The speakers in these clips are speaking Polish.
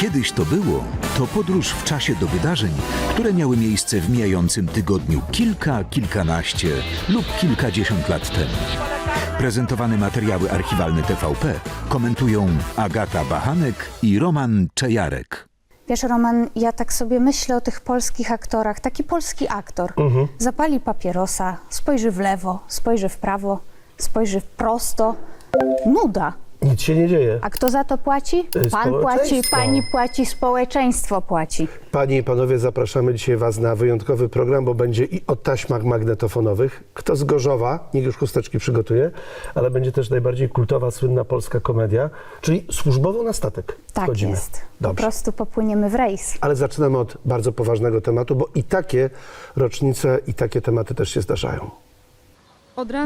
Kiedyś to było, to podróż w czasie do wydarzeń, które miały miejsce w mijającym tygodniu kilka, kilkanaście lub kilkadziesiąt lat temu. Prezentowane materiały archiwalne TVP komentują Agata Bachanek i Roman Czejarek. Wiesz, Roman, ja tak sobie myślę o tych polskich aktorach. Taki polski aktor zapali papierosa, spojrzy w lewo, spojrzy w prawo, spojrzy w prosto. Nuda. Nic się nie dzieje. A kto za to płaci? Y, Pan płaci, pani płaci, społeczeństwo płaci. Panie i panowie, zapraszamy dzisiaj was na wyjątkowy program, bo będzie i o taśmach magnetofonowych. Kto z Gorzowa, niech już chusteczki przygotuje, ale będzie też najbardziej kultowa, słynna polska komedia, czyli służbowo na statek Tak wchodzimy. jest. Po Dobrze. prostu popłyniemy w rejs. Ale zaczynamy od bardzo poważnego tematu, bo i takie rocznice, i takie tematy też się zdarzają.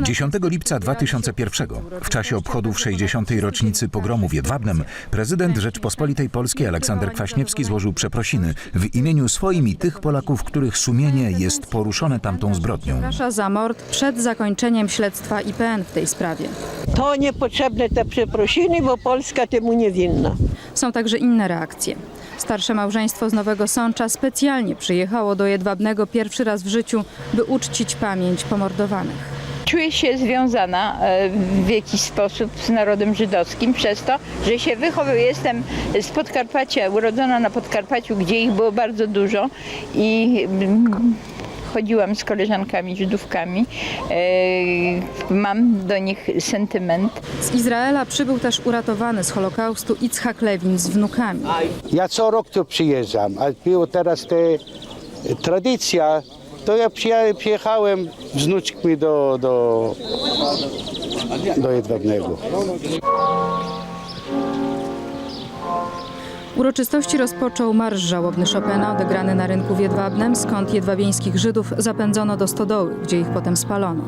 10 lipca 2001, w czasie obchodów 60. rocznicy pogromu w Jedwabnem, prezydent Rzeczpospolitej Polskiej Aleksander Kwaśniewski złożył przeprosiny w imieniu swoim i tych Polaków, których sumienie jest poruszone tamtą zbrodnią. Przeprasza za mord przed zakończeniem śledztwa IPN w tej sprawie. To niepotrzebne te przeprosiny, bo Polska temu nie winna. Są także inne reakcje. Starsze małżeństwo z Nowego Sącza specjalnie przyjechało do Jedwabnego pierwszy raz w życiu, by uczcić pamięć pomordowanych. Czuję się związana e, w jakiś sposób z narodem żydowskim przez to, że się wychowuję. Jestem z Podkarpacia, urodzona na Podkarpaciu, gdzie ich było bardzo dużo i mm, chodziłam z koleżankami Żydówkami. E, Mam do nich sentyment. Z Izraela przybył też uratowany z Holokaustu Itzhak Lewin z wnukami. Ja co rok tu przyjeżdżam, a było teraz te tradycja, to ja przyjechałem z wnuczkami do, do, do Jedwabnego. Uroczystości rozpoczął marsz żałobny Chopina odegrany na rynku w Jedwabnem, skąd jedwabieńskich Żydów zapędzono do stodoły, gdzie ich potem spalono.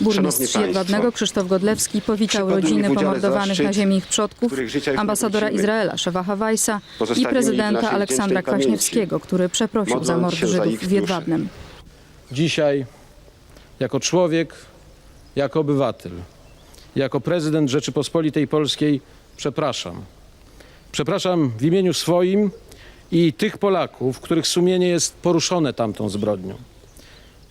Burmistrz Jedwabnego Krzysztof Godlewski powitał rodziny pomordowanych zaszczyt, na ziemi ich przodków, ambasadora. Izraela Szewacha Weissa i prezydenta Aleksandra Kwaśniewskiego, który przeprosił za mord Żydów w. Jedwabnem. Dzisiaj, jako człowiek, jako obywatel, jako prezydent Rzeczypospolitej Polskiej, przepraszam. Przepraszam w imieniu swoim i tych Polaków, których sumienie jest poruszone tamtą zbrodnią.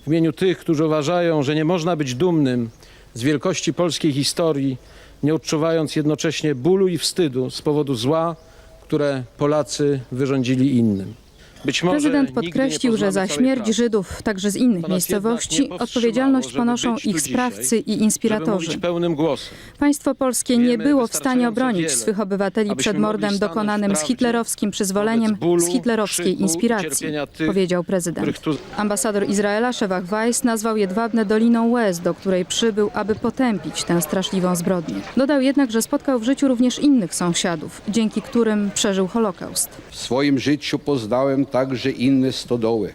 W imieniu tych, którzy uważają, że nie można być dumnym z wielkości polskiej historii, nie odczuwając jednocześnie bólu i wstydu z powodu zła, które Polacy wyrządzili innym. Być może Prezydent podkreślił, że za śmierć. Żydów, także z innych miejscowości, odpowiedzialność ponoszą ich dzisiaj, sprawcy i inspiratorzy. Państwo polskie nie było w stanie obronić wiele, swych obywateli przed mordem dokonanym z hitlerowskim przyzwoleniem, z hitlerowskiej krzyku, inspiracji, powiedział prezydent. Ambasador Izraela Szewach Weiss nazwał Jedwabne Doliną Łez, do której przybył, aby potępić tę straszliwą zbrodnię. Dodał jednak, że spotkał w życiu również innych sąsiadów, dzięki którym przeżył Holokaust. W swoim życiu poznałem także inne stodoły,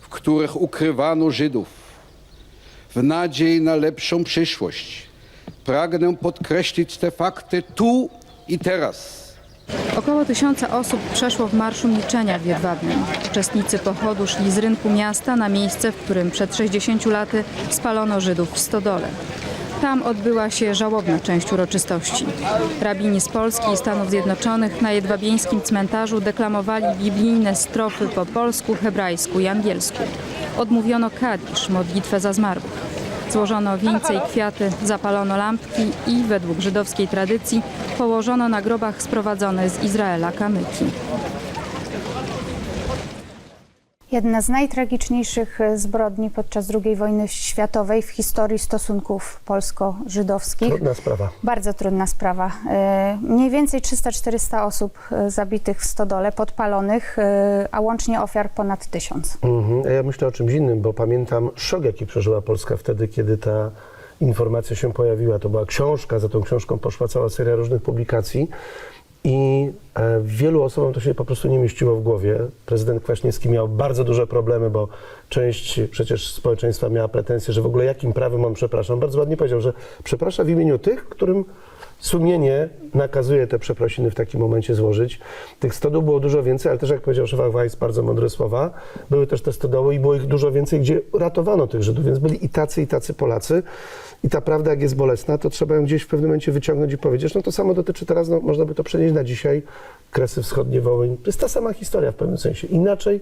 w których ukrywano Żydów. W nadziei na lepszą przyszłość pragnę podkreślić te fakty tu i teraz. Około tysiąca osób przeszło w Marszu Milczenia w Jedwabnem. Uczestnicy pochodu szli z rynku miasta na miejsce, w którym przed 60 laty spalono Żydów w stodole. Tam odbyła się żałobna część uroczystości. Rabini z Polski i Stanów Zjednoczonych na jedwabieńskim cmentarzu deklamowali biblijne strofy po polsku, hebrajsku i angielsku. Odmówiono kadisz, modlitwę za zmarłych. Złożono wieńce i kwiaty, zapalono lampki i według żydowskiej tradycji położono na grobach sprowadzone z Izraela kamyki. Jedna z najtragiczniejszych e, zbrodni podczas II wojny światowej w historii stosunków polsko-żydowskich. Trudna sprawa. Bardzo trudna sprawa. E, Mniej więcej 300-400 osób e, zabitych w stodole, podpalonych, a łącznie ofiar ponad tysiąc. Mhm. A ja myślę o czymś innym, bo pamiętam szok, jaki przeżyła Polska wtedy, kiedy ta informacja się pojawiła. To była książka, za tą książką poszła cała seria różnych publikacji. I e, wielu osobom to się po prostu nie mieściło w głowie. Prezydent Kwaśniewski miał bardzo duże problemy, bo część przecież społeczeństwa miała pretensje, że w ogóle jakim prawem on przepraszam. Bardzo ładnie powiedział, że przeprasza w imieniu tych, którym sumienie nakazuje te przeprosiny w takim momencie złożyć. Tych stodół było dużo więcej, ale też jak powiedział Szewach Weiss, bardzo mądre słowa, były też te stodoły i było ich dużo więcej, gdzie ratowano tych Żydów, więc byli i tacy, i tacy Polacy. I ta prawda, jak jest bolesna, to trzeba ją gdzieś w pewnym momencie wyciągnąć i powiedzieć. No to samo dotyczy teraz, no, można by to przenieść na dzisiaj, Kresy Wschodnie, Wołyń. To jest ta sama historia w pewnym sensie. Inaczej,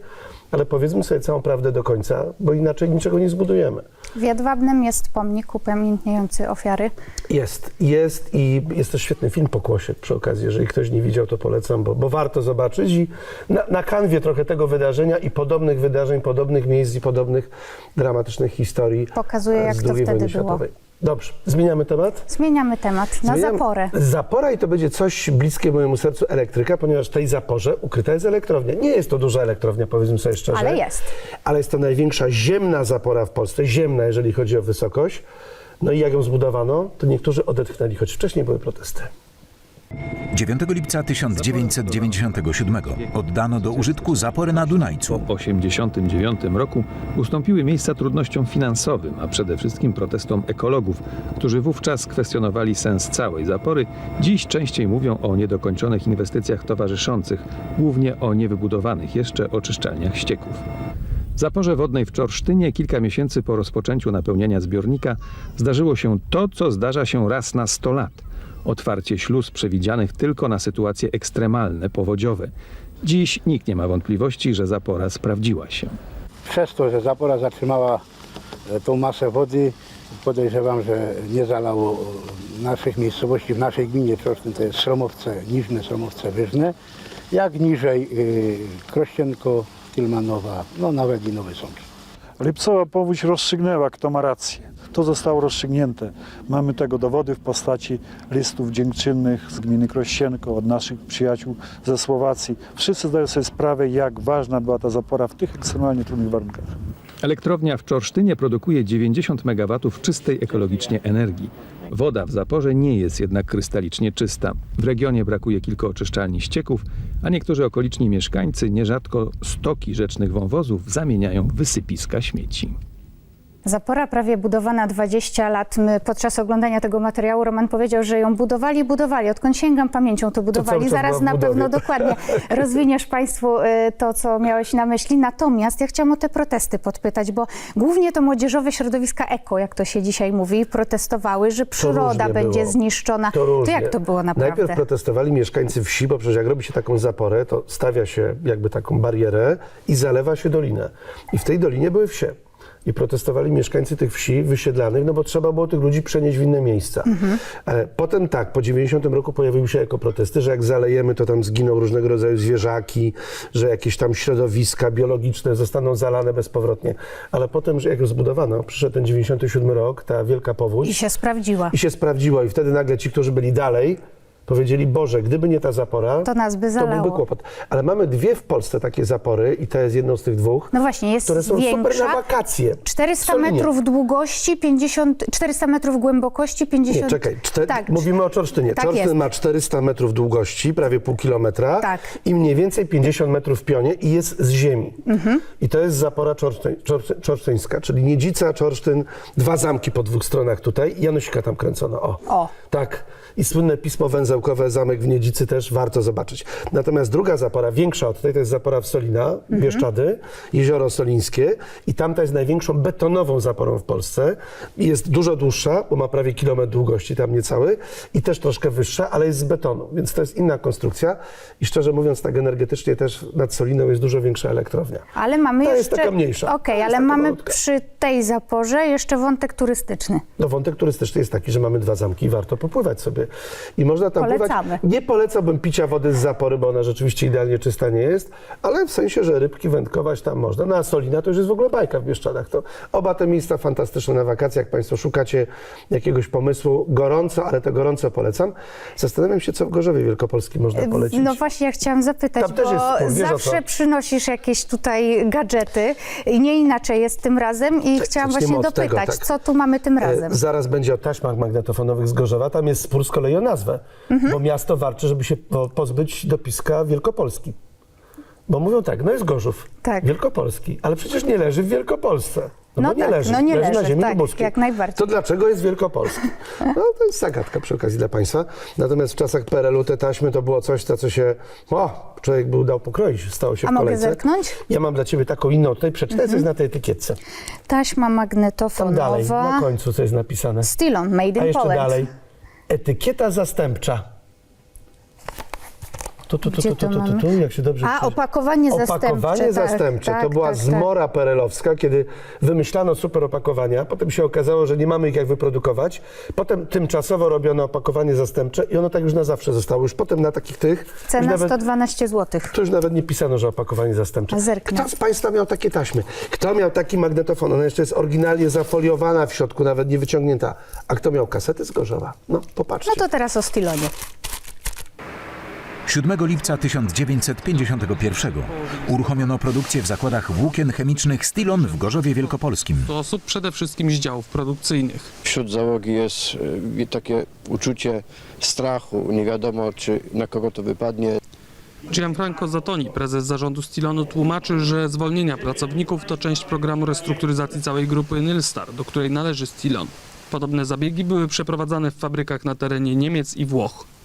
ale powiedzmy sobie całą prawdę do końca, bo inaczej niczego nie zbudujemy. W Jedwabnem jest pomnik upamiętniający ofiary. Jest, jest i jest też świetny film Pokłosie przy okazji. Jeżeli ktoś nie widział, to polecam, bo, bo warto zobaczyć i na, na kanwie trochę tego wydarzenia i podobnych wydarzeń, podobnych miejsc i podobnych dramatycznych historii Pokazuje, jak z to wtedy było. światowej. Dobrze, zmieniamy temat. Zmieniamy temat na Zmieniam- zaporę. Zapora i to będzie coś bliskie mojemu sercu elektryka, ponieważ w tej zaporze ukryta jest elektrownia. Nie jest to duża elektrownia, powiedzmy sobie szczerze. Ale jest. Ale jest to największa ziemna zapora w Polsce, ziemna, jeżeli chodzi o wysokość. No i jak ją zbudowano, to niektórzy odetchnęli, choć wcześniej były protesty. 9 lipca 1997 oddano do użytku zaporę na Dunajcu. Po 1989 roku ustąpiły miejsca trudnościom finansowym, a przede wszystkim protestom ekologów, którzy wówczas kwestionowali sens całej zapory. Dziś częściej mówią o niedokończonych inwestycjach towarzyszących, głównie o niewybudowanych jeszcze oczyszczalniach ścieków. W zaporze wodnej w Czorsztynie kilka miesięcy po rozpoczęciu napełniania zbiornika zdarzyło się to, co zdarza się raz na 100 lat. Otwarcie śluz przewidzianych tylko na sytuacje ekstremalne, powodziowe. Dziś nikt nie ma wątpliwości, że zapora sprawdziła się. Przez to, że zapora zatrzymała e, tą masę wody, podejrzewam, że nie zalało e, naszych miejscowości w naszej gminie Czorsztyn, to jest Sromowce, Niżne, Sromowce Wyżne, jak niżej y, Krościenko, Tilmanowa, no nawet i Nowy Sącz. Lipcowa powódź rozstrzygnęła, kto ma rację. To zostało rozstrzygnięte. Mamy tego dowody w postaci listów dziękczynnych z gminy Krościenko, od naszych przyjaciół ze Słowacji. Wszyscy zdają sobie sprawę, jak ważna była ta zapora w tych ekstremalnie trudnych warunkach. Elektrownia w Czorsztynie produkuje 90 MW czystej ekologicznie energii. Woda w zaporze nie jest jednak krystalicznie czysta. W regionie brakuje kilku oczyszczalni ścieków, a niektórzy okoliczni mieszkańcy nierzadko stoki rzecznych wąwozów zamieniają w wysypiska śmieci. Zapora prawie budowana 20 lat. My podczas oglądania tego materiału Roman powiedział, że ją budowali, budowali. Odkąd sięgam pamięcią, to budowali. czas Zaraz na budowie. pewno dokładnie rozwiniesz Państwu y, to, co miałeś na myśli. Natomiast ja chciałam o te protesty podpytać, bo głównie to młodzieżowe środowiska eko, jak to się dzisiaj mówi, protestowały, że przyroda będzie było. zniszczona. To, różnie. jak to było naprawdę? Najpierw protestowali mieszkańcy wsi, bo przecież jak robi się taką zaporę, to stawia się jakby taką barierę i zalewa się dolinę. I w tej dolinie były wsie. I protestowali mieszkańcy tych wsi wysiedlanych, no bo trzeba było tych ludzi przenieść w inne miejsca. E, Potem tak, po 90 roku pojawiły się ekoprotesty, że jak zalejemy, to tam zginą różnego rodzaju zwierzaki, że jakieś tam środowiska biologiczne zostaną zalane bezpowrotnie. Ale potem, że jak już zbudowano, przyszedł ten 97 rok, ta wielka powódź. I się sprawdziła. I się sprawdziło i wtedy nagle ci, którzy byli dalej, powiedzieli, Boże, gdyby nie ta zapora, To nas by zalało. byłby kłopot. Ale mamy dwie w Polsce takie zapory i to jest jedną z tych dwóch, No właśnie, jest które są super większa. na wakacje. 400 Solinie. metrów długości, 50, 400 metrów głębokości, 50... Nie, czekaj, czte, Tak, mówimy o Czorsztynie. Tak Czorsztyn jest. ma 400 metrów długości, prawie pół kilometra Tak. i mniej więcej 50 metrów w pionie i jest z ziemi. Mhm. I to jest zapora czorsztyn, czorsztyn, czorsztyńska, czyli Niedzica, Czorsztyn, dwa zamki po dwóch stronach tutaj i Janusika tam kręcono. O. O. Tak. I słynne pismo węzełkowe, zamek w Niedzicy też warto zobaczyć. Natomiast druga zapora, większa od tej, to jest zapora w Solina, Mhm. Bieszczady, Jezioro Solińskie i tamta jest największą betonową zaporą w Polsce. Jest dużo dłuższa, bo ma prawie kilometr długości, tam niecały i też troszkę wyższa, ale jest z betonu, więc to jest inna konstrukcja i szczerze mówiąc tak energetycznie też nad Soliną jest dużo większa elektrownia. Ale mamy Ta jeszcze... jest taka mniejsza. Okej, jest ale mamy malutka. przy tej zaporze jeszcze wątek turystyczny. No wątek turystyczny jest taki, że mamy dwa zamki i warto popływać sobie. I można tam Polecamy. Nie polecałbym picia wody z zapory, bo ona rzeczywiście idealnie czysta nie jest, ale w sensie, że rybki wędkować tam można. No a Solina to już jest w ogóle bajka w Bieszczadach. To oba te miejsca fantastyczne na wakacje, jak Państwo szukacie jakiegoś pomysłu, gorąco, ale to gorąco polecam. Zastanawiam się, co w Gorzowie Wielkopolskim można polecić. No właśnie, ja chciałam zapytać, Tam bo jest zawsze przynosisz jakieś tutaj gadżety. I Nie inaczej jest tym razem i chciałam zaczniemy właśnie od tego, dopytać, tak. co tu mamy tym razem? E, Zaraz będzie o taśmach magnetofonowych z Gorzowa. Tam jest spór z kolei o nazwę, Mhm. bo miasto walczy, żeby się po- pozbyć dopiska Wielkopolski. Bo mówią tak, no jest Gorzów, Tak. Wielkopolski, ale przecież nie leży w Wielkopolsce. No, No bo nie tak, leży, no nie leży na leży, ziemi tak, lubuskiej. jak najbardziej. To dlaczego jest Wielkopolski? No to jest zagadka przy okazji dla Państwa. Natomiast w czasach PRL-u te taśmy to było coś, za co się o, człowiek był dał pokroić, stało się A w mogę kolejce. zerknąć? Ja mam dla Ciebie taką inną, tutaj przeczytaj, co jest na tej etykietce. Taśma Tam dalej, magnetofonowa. na końcu co jest napisane. Stilon, made A in jeszcze Poland. dalej. Etykieta zastępcza. Tu, tu, tu, tu, tu, tu, tu, jak się dobrze A, opakowanie zastępcze. Opakowanie tak, zastępcze. tak, to była tak, tak. zmora perelowska, kiedy wymyślano super opakowania. Potem się okazało, że nie mamy ich jak wyprodukować. Potem tymczasowo robiono opakowanie zastępcze i ono tak już na zawsze zostało. Już potem na takich tych... Cena nawet, 112 zł. to już nawet nie pisano, że opakowanie zastępcze. Zerknę. Kto z Państwa miał takie taśmy? Kto miał taki magnetofon? Ona jeszcze jest oryginalnie zafoliowana w środku, nawet nie wyciągnięta. A kto miał kasety z Gorzowa? No, popatrzcie. No to teraz o Stilonie. 7 lipca 1951 uruchomiono produkcję w zakładach włókien chemicznych Stilon w Gorzowie Wielkopolskim. do osób przede wszystkim z działów produkcyjnych. Wśród załogi jest y, takie uczucie strachu, nie wiadomo czy na kogo to wypadnie. Gianfranco Zatoni, prezes zarządu Stilonu, tłumaczy, że zwolnienia pracowników to część programu restrukturyzacji całej grupy Nylstar, do której należy Stilon. Podobne zabiegi były przeprowadzane w fabrykach na terenie Niemiec i Włoch.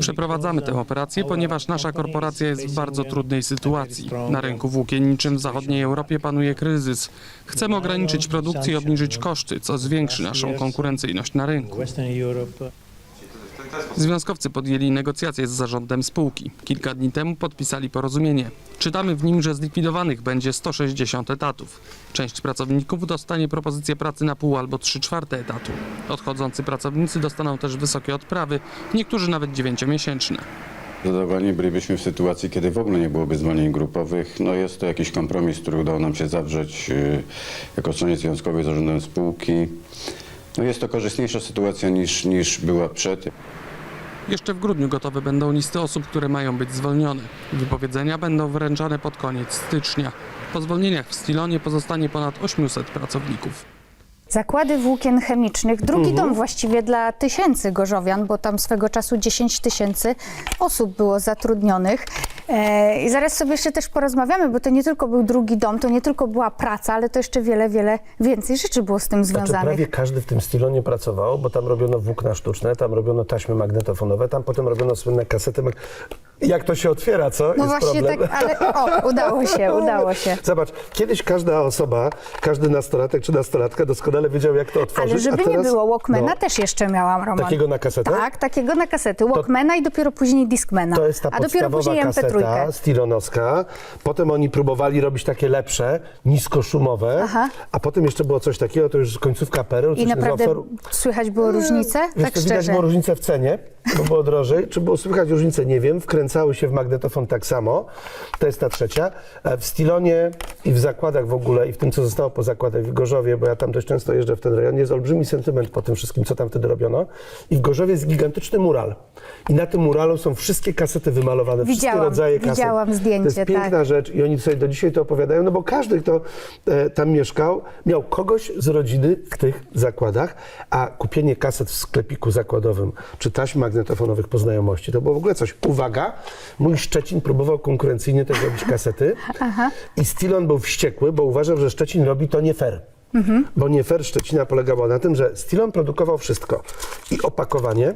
Przeprowadzamy tę operację, ponieważ nasza korporacja jest w bardzo trudnej sytuacji. Na rynku włókienniczym w zachodniej Europie panuje kryzys. Chcemy ograniczyć produkcję i obniżyć koszty, co zwiększy naszą konkurencyjność na rynku. Związkowcy podjęli negocjacje z zarządem spółki. Kilka dni temu podpisali porozumienie. Czytamy w nim, że zlikwidowanych będzie 160 etatów. Część pracowników dostanie propozycję pracy na pół albo 3 czwarte etatu. Odchodzący pracownicy dostaną też wysokie odprawy, niektórzy nawet dziewięciomiesięczne. Zdecydowanie bylibyśmy w sytuacji, kiedy w ogóle nie byłoby zwolnień grupowych. No jest to jakiś kompromis, który udało nam się zawrzeć yy, jako stronie związkowej z zarządem spółki. No jest to korzystniejsza sytuacja niż, niż była przed. Jeszcze w grudniu gotowe będą listy osób, które mają być zwolnione. Wypowiedzenia będą wręczane pod koniec stycznia. Po zwolnieniach w Stilonie pozostanie ponad 800 pracowników. Zakłady włókien chemicznych, drugi Mhm. dom właściwie dla tysięcy gorzowian, bo tam swego czasu 10 tysięcy osób było zatrudnionych. E, I zaraz sobie jeszcze też porozmawiamy, bo to nie tylko był drugi dom, to nie tylko była praca, ale to jeszcze wiele, wiele więcej rzeczy było z tym Znaczy, związanych. prawie każdy w tym stylonie pracował, bo tam robiono włókna sztuczne, tam robiono taśmy magnetofonowe, tam potem robiono słynne kasety. Mag... Jak to się otwiera, co? No Jest właśnie problem. tak, ale o, udało się, udało się. Zobacz, kiedyś każda osoba, każdy nastolatek czy nastolatka doskonale wiedział, jak to otworzyć. Ale żeby teraz, nie było Walkmana no, też jeszcze miałam, Roman. Takiego na kasetę? Tak, takiego na kasety. Walkmana i dopiero później Discmana. To jest ta A dopiero później MP3. kaseta stilonowska. Potem oni próbowali robić takie lepsze, niskoszumowe. Aha. A potem jeszcze było coś takiego, to już końcówka coś I naprawdę nazywa for- słychać było różnicę? Wiesz, Tak to widać szczerze. było różnicę w cenie, bo było drożej. Czy było słychać różnicę? Nie wiem. Wkręcały się w magnetofon tak samo. To jest ta trzecia. E, W Stilonie i w zakładach w ogóle i w tym, co zostało po zakładach w Gorzowie, bo ja tam dość często jeżdżę w ten rejon, jest olbrzymi sentyment po tym wszystkim, co tam wtedy robiono. I w Gorzowie jest gigantyczny mural. I na tym muralu są wszystkie kasety wymalowane, wszystkie Widziałam, rodzaje kaset. widziałam zdjęcie, To jest piękna tak. rzecz i oni sobie do dzisiaj to opowiadają, no bo każdy, kto e, tam mieszkał, miał kogoś z rodziny w tych zakładach, a kupienie kaset w sklepiku zakładowym czy taśm magnetofonowych po znajomości, to było w ogóle coś. Uwaga, mój Szczecin próbował konkurencyjnie też robić kasety i Stilon był wściekły, bo uważał, że Szczecin robi to nie fair. Bo nie fair Szczecina polegało na tym, że Stilon produkował wszystko. I opakowanie,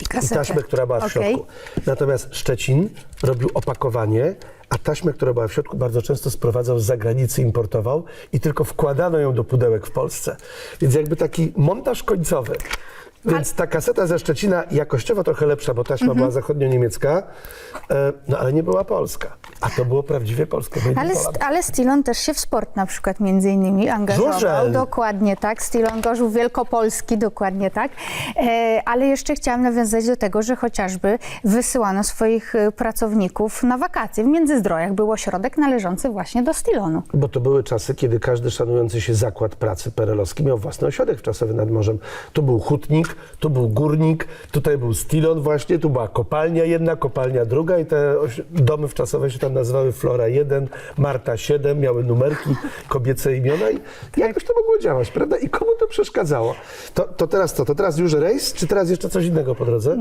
I i taśmę, która była w Okej. środku. Natomiast Szczecin robił opakowanie, a taśmę, która była w środku, bardzo często sprowadzał z zagranicy, importował i tylko wkładano ją do pudełek w Polsce. Więc jakby taki montaż końcowy. Więc ta kaseta ze Szczecina jakościowo trochę lepsza, bo taśma Mhm. była zachodnio-niemiecka, e, no ale nie była polska. A to było prawdziwie polskie. Made in Ale, Poland. ale Stilon też się w sport na przykład między innymi angażował. Żurzel. Dokładnie tak. Stilon Gorzów Wielkopolski, dokładnie tak. E, ale jeszcze chciałam nawiązać do tego, że chociażby wysyłano swoich e, pracowników na wakacje. W Międzyzdrojach był ośrodek należący właśnie do Stilonu. Bo to były czasy, kiedy każdy szanujący się zakład pracy perelowski miał własny ośrodek wczasowy nad morzem. Tu był hutnik, tu był górnik, tutaj był stilon właśnie, tu była kopalnia jedna, kopalnia druga i te domy wczasowe się tam nazywały Flora 1, Marta 7, miały numerki, kobiece imiona i jakoś to mogło działać, prawda? I komu to przeszkadzało? To, to teraz co? To teraz już rejs, czy teraz jeszcze coś innego po drodze?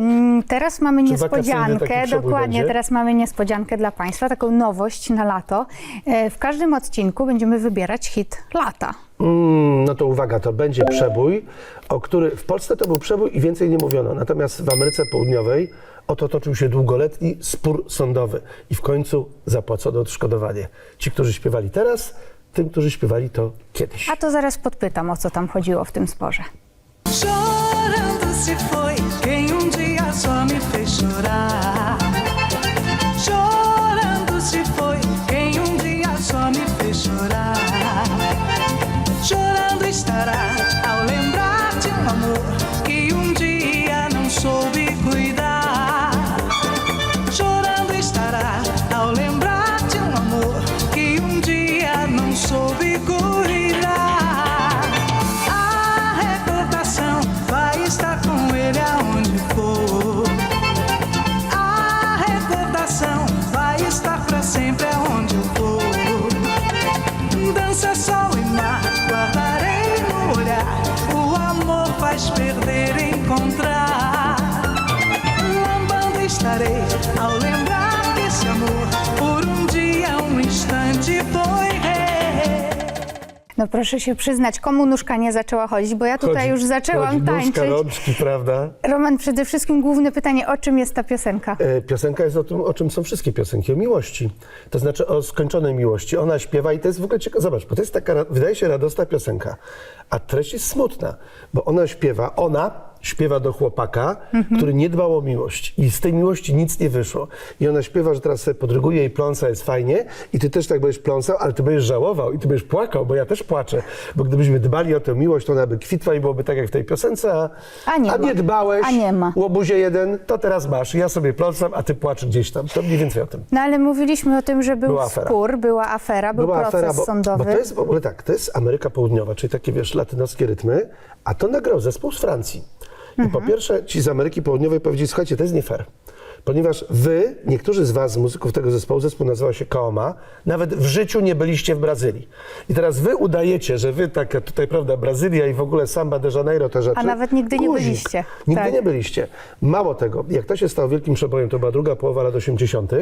Teraz mamy Czy niespodziankę, dokładnie, będzie? teraz mamy niespodziankę dla Państwa, taką nowość na lato. E, W każdym odcinku będziemy wybierać hit lata. Mm, no to uwaga, to będzie przebój, o który w Polsce to był przebój i więcej nie mówiono. Natomiast w Ameryce Południowej oto toczył się długoletni spór sądowy i w końcu zapłacono odszkodowanie. Ci, którzy śpiewali teraz, tym, którzy śpiewali to kiedyś. A to zaraz podpytam, o co tam chodziło w tym sporze. No proszę się przyznać, komu nóżka nie zaczęła chodzić, bo ja tutaj Chodzi- już zaczęłam chodzi nóżka, tańczyć. rączki, prawda? Roman, przede wszystkim główne pytanie, o czym jest ta piosenka? E, Piosenka jest o tym, o czym są wszystkie piosenki, o miłości. To znaczy o skończonej miłości. Ona śpiewa i to jest w ogóle ciekawe. Zobacz, bo to jest taka, wydaje się radosna piosenka, a treść jest smutna, bo ona śpiewa, ona śpiewa do chłopaka, który nie dbał o miłość i z tej miłości nic nie wyszło. I ona śpiewa, że teraz sobie podryguje i pląsa, jest fajnie i ty też tak będziesz pląsał, ale ty będziesz żałował i ty będziesz płakał, bo ja też płaczę, bo gdybyśmy dbali o tę miłość, to ona by kwitła i byłoby tak jak w tej piosence, a, A nie ma. dbałeś, A nie ma. łobuzie jeden, to teraz masz. Ja sobie pląsam, a ty płaczesz gdzieś tam. To mniej więcej o tym. No ale mówiliśmy o tym, że był Była afera. spór, była afera, był Była proces afera, bo, sądowy. bo to jest w ogóle tak, to jest Ameryka Południowa, czyli takie, wiesz, latynoskie rytmy, a to nagrał zespół z Francji. I po Mhm. pierwsze ci z Ameryki Południowej powiedzieli, słuchajcie, to jest nie fair. Ponieważ wy, niektórzy z was, z muzyków tego zespołu, zespół nazywa się Kaoma, nawet w życiu nie byliście w Brazylii. I teraz wy udajecie, że wy taka tutaj, prawda, Brazylia i w ogóle Samba de Janeiro, te rzeczy. A nawet nigdy nie Guzik. byliście. Nigdy Tak. nie byliście. Mało tego, jak to się stało wielkim przebojem, to była druga połowa lat 80.,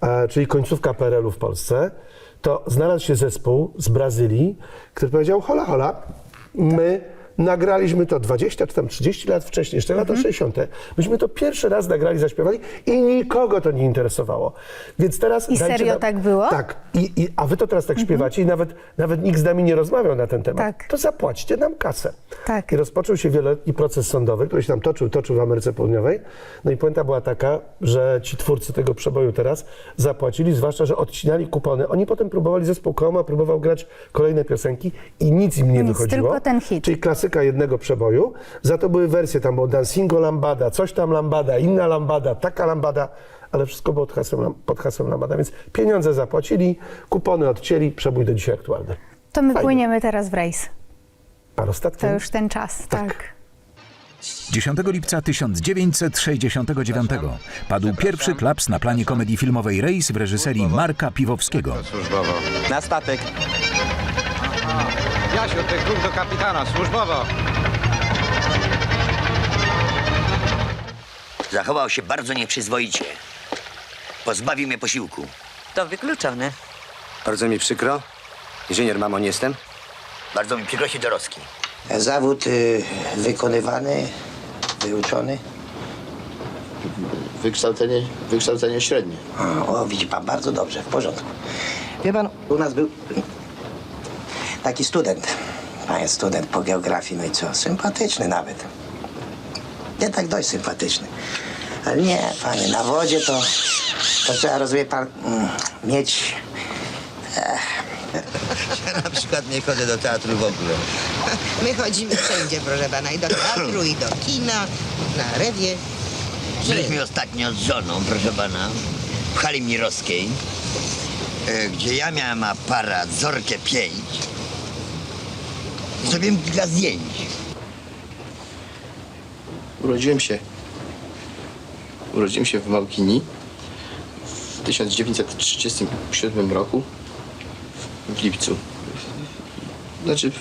e, czyli końcówka PRL-u w Polsce, to znalazł się zespół z Brazylii, który powiedział, hola, hola, my nagraliśmy to 20 czy tam 30 lat wcześniej, jeszcze Mhm. lata 60. Myśmy to pierwszy raz nagrali, zaśpiewali i nikogo to nie interesowało. Więc teraz I serio tak było? Mhm. Tak. I, i, a wy to teraz tak śpiewacie i nawet, nawet nikt z nami nie rozmawiał na ten temat. Tak. To zapłaćcie nam kasę. Tak. I rozpoczął się wieloletni proces sądowy, który się tam toczył, toczył w Ameryce Południowej. No i puenta była taka, że ci twórcy tego przeboju teraz zapłacili, zwłaszcza, że odcinali kupony. Oni potem próbowali, zespół Koma próbował grać kolejne piosenki i nic im nie Nic, wychodziło. tylko ten hit. Czyli klasyka jednego przeboju. Za to były wersje, tam było Dancingo Lambada, coś tam Lambada, inna Lambada, taka Lambada, ale wszystko było pod hasłem, pod hasłem Lambada. Więc pieniądze zapłacili, kupony odcięli, przebój do dzisiaj aktualny. To my Fajnie. płyniemy teraz w rejs. Par ostatni. To już ten czas, tak. 10 lipca 1969 padł pierwszy klaps na planie komedii filmowej Rejs w reżyserii Marka Piwowskiego. Na statek. Jasiu, ty kruk do kapitana, służbowo. Zachował się bardzo nieprzyzwoicie. Pozbawił mnie posiłku. To wykluczone. Bardzo mi przykro. Inżynier mamon jestem. Bardzo mi przykro się doroski. Zawód y, wykonywany, wyuczony. Wykształcenie, wykształcenie średnie. O, o, widzi pan, bardzo dobrze, w porządku. Wie pan, u nas był taki student. Pan student po geografii, no i co? Sympatyczny nawet. Nie tak dość sympatyczny. Ale nie, panie, na wodzie to, to trzeba, rozumie pan, mm, mieć... Ja na przykład nie chodzę do teatru w ogóle. My chodzimy wszędzie, proszę pana, i do teatru, i do kina, na rewie. Byliśmy ostatnio z żoną, proszę pana, w hali mirowskiej, e, gdzie ja miałem aparat Zorkę 5 i zrobiłem kilka zdjęć. Urodziłem się. Urodziłem się w Małkini w 1937 roku w lipcu. Znaczy w,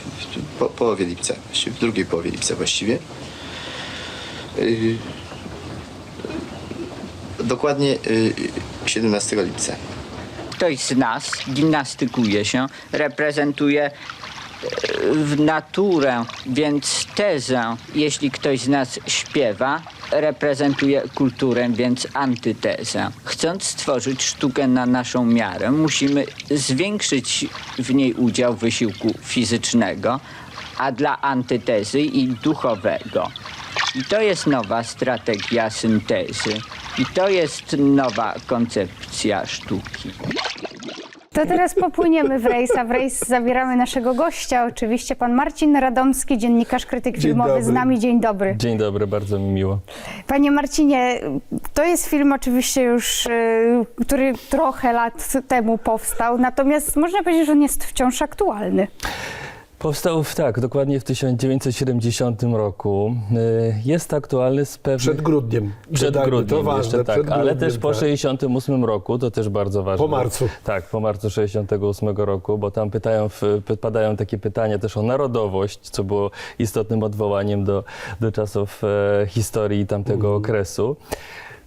po, połowie lipca, w drugiej połowie lipca właściwie. Yy, dokładnie yy, 17 lipca. Ktoś z nas gimnastykuje się, reprezentuje w naturę, więc tezę, jeśli ktoś z nas śpiewa, reprezentuje kulturę, więc antytezę. Chcąc stworzyć sztukę na naszą miarę, musimy zwiększyć w niej udział wysiłku fizycznego, a dla antytezy i duchowego. I to jest nowa strategia syntezy. I to jest nowa koncepcja sztuki. To teraz popłyniemy w rejs, a w rejs zabieramy naszego gościa, oczywiście pan Marcin Radomski, dziennikarz, krytyk Dzień filmowy z dobry. nami. Dzień dobry. Dzień dobry, bardzo mi miło. Panie Marcinie, to jest film oczywiście już, y, który trochę lat temu powstał, natomiast można powiedzieć, że on jest wciąż aktualny. Powstał w, tak, dokładnie w 1970 roku. Y, Jest aktualny z pewnych... Przed grudniem. Przed Dodajmy, grudniem to ważne, jeszcze, tak, przed ale grudniem, też po tak. 68 roku, to też bardzo ważne. Po marcu. Tak, po marcu 68 roku, bo tam pytają, w- py- padają takie pytania też o narodowość, co było istotnym odwołaniem do, do czasów e, historii tamtego Mhm. okresu.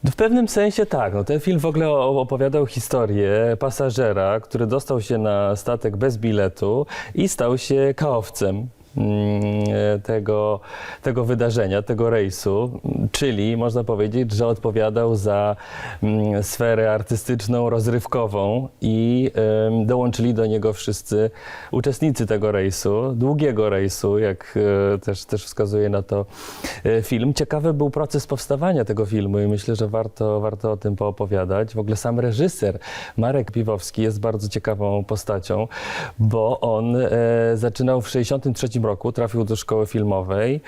W pewnym sensie tak. No, ten film w ogóle opowiadał historię pasażera, który dostał się na statek bez biletu i stał się kaowcem tego, tego wydarzenia, tego rejsu, czyli można powiedzieć, że odpowiadał za mm, sferę artystyczną, rozrywkową i dołączyli do niego wszyscy uczestnicy tego rejsu, długiego rejsu, jak e, też, też wskazuje na to e, film. Ciekawy był proces powstawania tego filmu i myślę, że warto, warto o tym poopowiadać. W ogóle sam reżyser Marek Piwowski jest bardzo ciekawą postacią, bo on e, zaczynał w 1963 roku, trafił do szkoły filmowej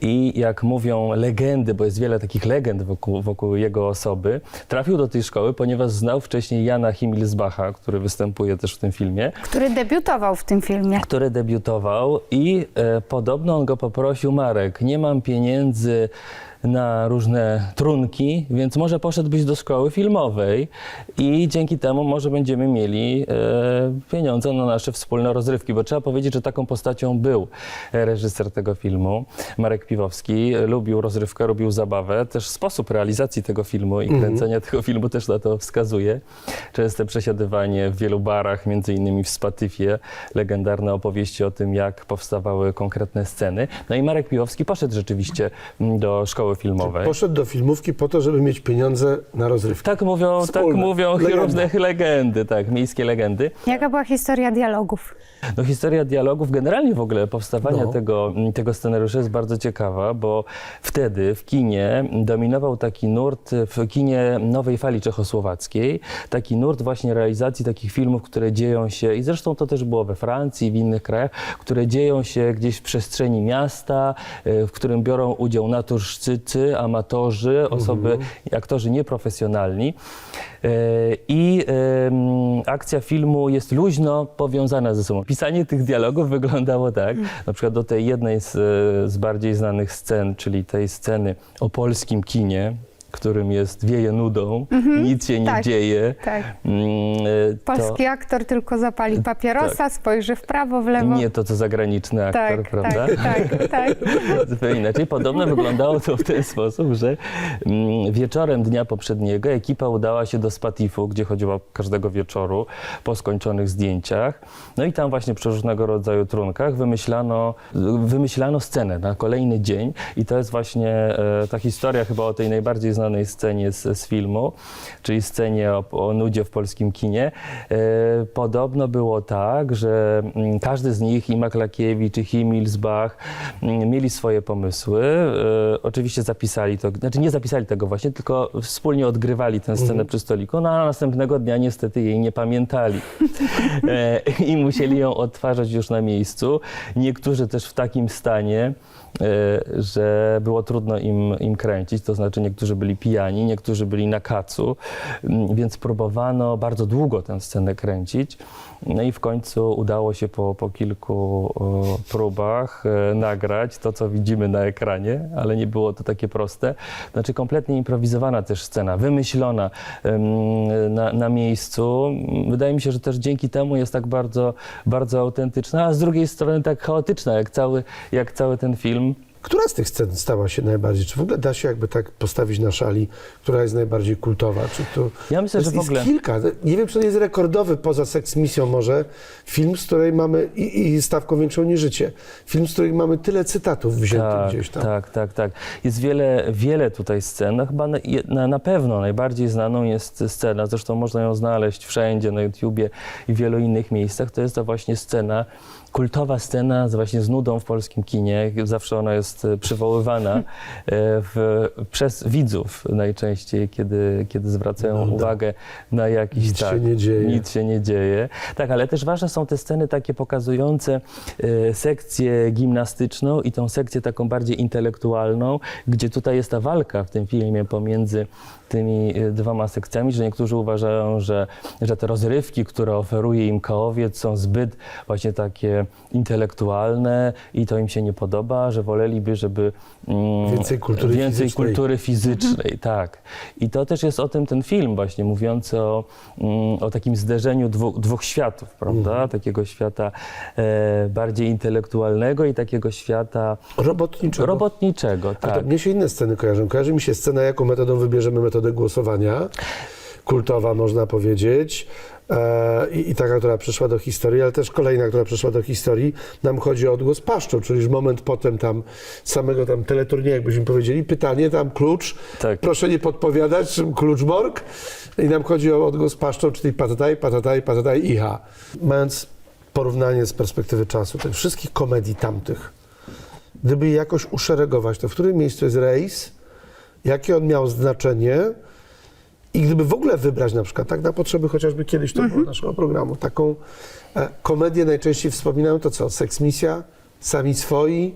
i jak mówią legendy, bo jest wiele takich legend wokół, wokół jego osoby, trafił do tej szkoły, ponieważ znał wcześniej Jana Himmelsbacha, który występuje też w tym filmie Który debiutował w tym filmie. który debiutował i e, podobno on go poprosił, Marek, nie mam pieniędzy na różne trunki, więc może poszedłbyś do szkoły filmowej i dzięki temu może będziemy mieli e, pieniądze na nasze wspólne rozrywki, bo trzeba powiedzieć, że taką postacią był reżyser tego filmu, Marek Piwowski. Lubił rozrywkę, lubił zabawę, też sposób realizacji tego filmu i Mhm. kręcenia tego filmu też na to wskazuje. Częste przesiadywanie w wielu barach, między innymi w Spatyfie, legendarne opowieści o tym, jak powstawały konkretne sceny. No i Marek Piwowski poszedł rzeczywiście mm, do szkoły filmowej. Poszedł do filmówki po to, żeby mieć pieniądze na rozrywkę. Tak mówią, tak mówią Legenda. różne legendy, tak, miejskie legendy. Jaka była historia dialogów? No, historia dialogów, generalnie w ogóle powstawania No. tego, tego scenariusza jest bardzo ciekawa, bo wtedy w kinie dominował taki nurt, w kinie nowej fali czechosłowackiej, taki nurt właśnie realizacji takich filmów, które dzieją się, i zresztą to też było we Francji i w innych krajach, które dzieją się gdzieś w przestrzeni miasta, e, w którym biorą udział naturszczycy, amatorzy, osoby, aktorzy nieprofesjonalni. E, I akcja filmu jest luźno powiązana ze sobą. Pisanie tych dialogów wyglądało tak, na przykład do tej jednej z, e, z bardziej znanych scen, czyli tej sceny o polskim kinie, którym jest wieje nudą, Mhm, nic się nie tak, dzieje. tak. Mm, e, to- Polski aktor tylko zapali papierosa, spojrzy w prawo, w lewo. nie to, co zagraniczny aktor, tak, prawda? tak, tak, tak. Zupełnie inaczej. Podobno wyglądało to w ten sposób, że mm, wieczorem dnia poprzedniego ekipa udała się do Spatifu, gdzie chodziła każdego wieczoru po skończonych zdjęciach. No i tam właśnie przy różnego rodzaju trunkach wymyślano, wymyślano scenę na kolejny dzień i to jest właśnie e, ta historia chyba o tej najbardziej znanej scenie z, z filmu, czyli scenie o, o nudzie w polskim kinie. E, podobno było tak, że mm, każdy z nich, i Maklakiewicz, i Himmelsbach, mm, mieli swoje pomysły. E, oczywiście zapisali to, znaczy nie zapisali tego właśnie, tylko wspólnie odgrywali tę scenę przy stoliku, no a następnego dnia niestety jej nie pamiętali. E, I musieli ją odtwarzać już na miejscu. Niektórzy też w takim stanie, że było trudno im, im kręcić, to znaczy niektórzy byli pijani, niektórzy byli na kacu, m, więc próbowano bardzo długo tę scenę kręcić. No i w końcu udało się po, po kilku próbach e, nagrać to, co widzimy na ekranie, ale nie było to takie proste. Znaczy kompletnie improwizowana też scena, wymyślona na, na miejscu. Wydaje mi się, że też dzięki temu jest tak bardzo, bardzo autentyczna, a z drugiej strony tak chaotyczna, jak cały, jak cały ten film. Która z tych scen stała się najbardziej? Czy w ogóle da się jakby tak postawić na szali, która jest najbardziej kultowa? Czy to Ja myślę, jest, że w ogóle- Jest kilka. Nie wiem, czy to jest rekordowy poza Seks Misją może film, z której mamy i, i Stawką Większą niż Życie. Film, z której mamy tyle cytatów wziętych Tak, gdzieś tam. tak, tak, tak. Jest wiele, wiele tutaj scen. No, chyba na, na pewno najbardziej znaną jest scena, zresztą można ją znaleźć wszędzie na YouTubie i w wielu innych miejscach. To jest ta właśnie scena, kultowa scena z, właśnie z nudą w polskim kinie. Zawsze ona jest e, przywoływana e, w, przez widzów najczęściej, kiedy, kiedy zwracają Nuda. uwagę na jakiś... Nic się tak, nie dzieje. Nic się nie dzieje. Tak, ale też ważne są te sceny takie pokazujące e, sekcję gimnastyczną i tą sekcję taką bardziej intelektualną, gdzie tutaj jest ta walka w tym filmie pomiędzy tymi dwoma sekcjami, że niektórzy uważają, że, że te rozrywki, które oferuje im Kołowiec są zbyt właśnie takie takie intelektualne i to im się nie podoba, że woleliby, żeby mm, Więcej kultury więcej fizycznej. kultury fizycznej, tak. I to też jest o tym ten film właśnie, mówiący o, mm, o takim zderzeniu dwóch, dwóch światów, prawda? Mhm. Takiego świata e, bardziej intelektualnego i takiego świata Robotniczego. robotniczego, tak. to mnie się inne sceny kojarzą. Kojarzy mi się scena, jaką metodą wybierzemy metodę głosowania. Kultowa, można powiedzieć. E, I, I taka, która przeszła do historii, ale też kolejna, która przeszła do historii. Nam chodzi o odgłos paszczą, czyli już moment potem tam samego tam teleturnieju, jakbyśmy powiedzieli. Pytanie, tam klucz. Tak. Proszę nie podpowiadać, czym kluczborg. I nam chodzi o odgłos paszczą, czyli patataj, patataj, patataj, iha. Mając porównanie z perspektywy czasu tych wszystkich komedii tamtych, gdyby je jakoś uszeregować, to w którym miejscu jest rejs, jakie on miał znaczenie i gdyby w ogóle wybrać na przykład, tak na potrzeby chociażby kiedyś to było naszego programu, taką e, komedię najczęściej wspominają, to co, Seks Misja, Sami Swoi,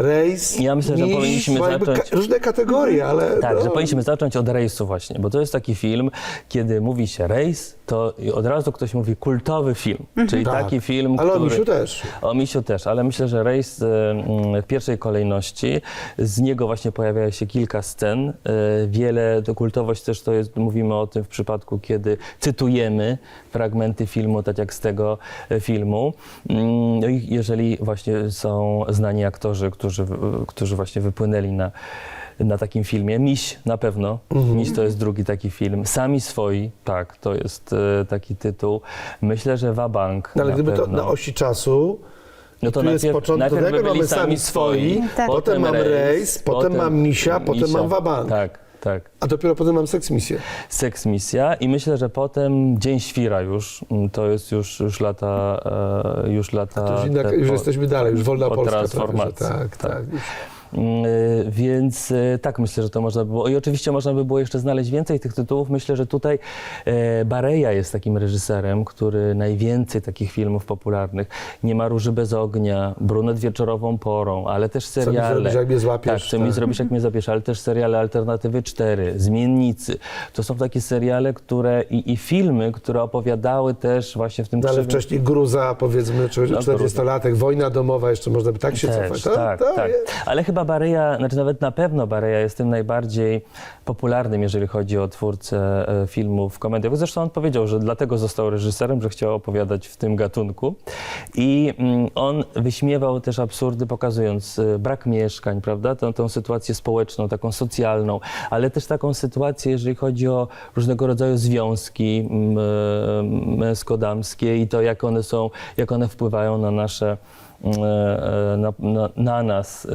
Rejs, Ja myślę, że powinniśmy zacząć- Ka- różne kategorie, ale... Tak, no, że powinniśmy zacząć od rejsu właśnie, bo to jest taki film, kiedy mówi się rejs, to od razu ktoś mówi kultowy film, czyli Tak. taki film, Ale o który... Misiu też. O Misiu też, ale myślę, że rejs e, mm, w pierwszej kolejności, z niego właśnie pojawia się kilka scen, e, wiele, to kultowość też to jest, mówimy o tym w przypadku, kiedy cytujemy fragmenty filmu, tak jak z tego e, filmu, Mm, no jeżeli właśnie są znani aktorzy, którzy, którzy właśnie wypłynęli na na takim filmie. Miś na pewno. Mhm. Miś to jest drugi taki film. Sami swoi, tak, to jest e, taki tytuł. Myślę, że Wabank No, ale na gdyby to pewno. na osi czasu, No tu jest początek, najpierw to najpierw mamy Sami Swoi, Tak. potem mam Rejs, potem mam Misia, potem mam Wabank. Tak, tak. A dopiero potem mam Seks Misję. Seks Misja i myślę, że potem Dzień Świra już, mm, to jest już, już lata, e, już lata... To już, inna, te już po- jesteśmy dalej, już wolna po Polska. Prawie, że transformacji. tak, tak. Mm, y, Więc y, tak myślę, że to można by było. I oczywiście można by było jeszcze znaleźć więcej tych tytułów. Myślę, że tutaj e, Bareja jest takim reżyserem, który najwięcej takich filmów popularnych. Nie ma Róży bez ognia, Brunet wieczorową porą, ale też mi seriale. zrobisz, jak mnie złapiesz, Tak, co mi tak. zrobisz, jak mnie zapiesz, ale też seriale Alternatywy 4, Zmiennicy. To są takie seriale, które i, i filmy, które opowiadały też właśnie w tym No, ale wcześniej Gruza, powiedzmy, czy No, 40-latek, wojna domowa, jeszcze można by tak się Też, cofać. To- tak, to tak. Ale chyba Bareja, znaczy nawet na pewno Bareja jest tym najbardziej popularnym, jeżeli chodzi o twórcę e, filmów komediowych. Zresztą on powiedział, że dlatego został reżyserem, że chciał opowiadać w tym gatunku. I mm, on wyśmiewał też absurdy, pokazując e, brak mieszkań, prawda? Tą, tą sytuację społeczną, taką socjalną, ale też taką sytuację, jeżeli chodzi o różnego rodzaju związki mm, e, męsko-damskie i to, jak one są, jak one wpływają na nasze na, na, na nas e,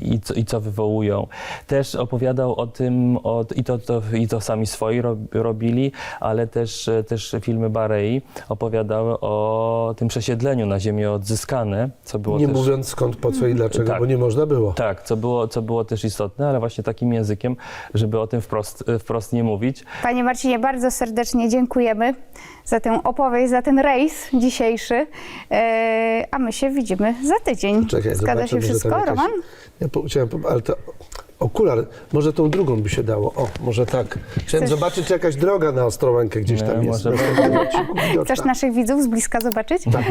i co, i co wywołują. Też opowiadał o tym, o, i, to, to, i to sami swoi rob, robili, ale też, e, też filmy Barei opowiadały o tym przesiedleniu na ziemię odzyskane, co było Nie też... mówiąc skąd, po co i dlaczego, Tak. bo nie można było. Tak, co było, co było też istotne, ale właśnie takim językiem, żeby o tym wprost, wprost nie mówić. Panie Marcinie, bardzo serdecznie dziękujemy za tę opowieść, za ten rejs dzisiejszy, e, a my się widzimy za tydzień. Czekaj, Zgadza się wszystko, jakaś- Roman? Ja po, chciałem, ale to okular, może tą drugą by się dało. O, może tak. Chciałem Chcesz- zobaczyć, czy jakaś droga na Ostrołękę gdzieś Nie, tam jest. może widoczna. Chcesz naszych widzów z bliska zobaczyć? Tak.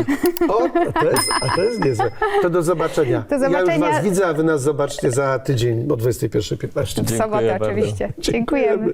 O, a to, jest, a to jest niezłe. To do zobaczenia. Do Ja już zobaczenia. was widzę, a wy nas zobaczcie za tydzień o 21.15. W sobotę oczywiście. Dziękujemy.